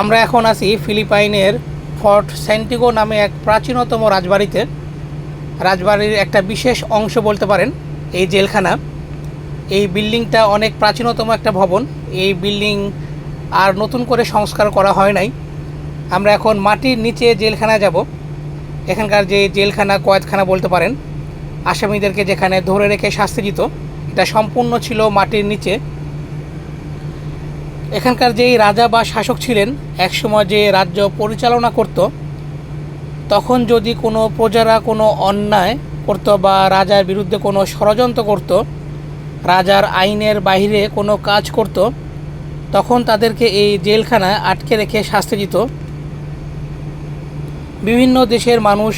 আমরা এখন আছি ফিলিপাইনের ফর্ট সেন্টিগো নামে এক প্রাচীনতম রাজবাড়িতে। রাজবাড়ির একটা বিশেষ অংশ বলতে পারেন, এই জেলখানা। এই বিল্ডিংটা অনেক প্রাচীনতম একটা ভবন। এই বিল্ডিং আর নতুন করে সংস্কার করা হয় নাই। আমরা এখন মাটির নিচে জেলখানা যাব। এখানকার যে জেলখানা, কয়েদখানা বলতে পারেন, আসামিদেরকে যেখানে ধরে রেখে শাস্তি দিত, এটা সম্পূর্ণ ছিল মাটির নিচে। এখানকার যেই রাজা বা শাসক ছিলেন একসময় যে রাজ্য পরিচালনা করত, তখন যদি কোনো প্রজারা কোনো অন্যায় করতো বা রাজার বিরুদ্ধে কোনো ষড়যন্ত্র করত, রাজার আইনের বাইরে কোনো কাজ করত, তখন তাদেরকে এই জেলখানায় আটকে রেখে শাস্তি দিত। বিভিন্ন দেশের মানুষ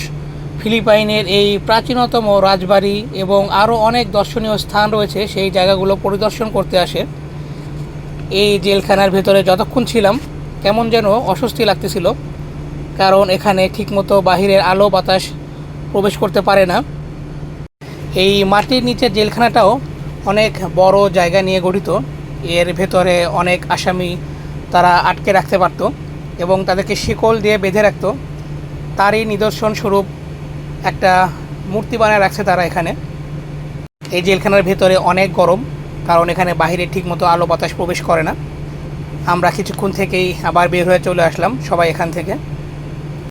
ফিলিপাইনের এই প্রাচীনতম রাজবাড়ি এবং আরও অনেক দর্শনীয় স্থান রয়েছে, সেই জায়গাগুলো পরিদর্শন করতে আসে। এই জেলখানার ভেতরে যতক্ষণ ছিলাম, কেমন যেন অস্বস্তি লাগতেছিল, কারণ এখানে ঠিকমতো বাহিরের আলো বাতাস প্রবেশ করতে পারে না। এই মাটির নিচের জেলখানাটাও অনেক বড় জায়গা নিয়ে গঠিত। এর ভেতরে অনেক আসামি তারা আটকে রাখতে পারতো এবং তাদেরকে শিকল দিয়ে বেঁধে রাখত। তারই নিদর্শন স্বরূপ একটা মূর্তি বানায় রাখছে তারা এখানে। এই জেলখানার ভেতরে অনেক গরম কারণ এখানে বাইরে ঠিকমতো আলো বাতাস প্রবেশ করে না। আমরা কিছুক্ষণ থেকেই আবার বের হয়ে চলে আসলাম সবাই এখান থেকে।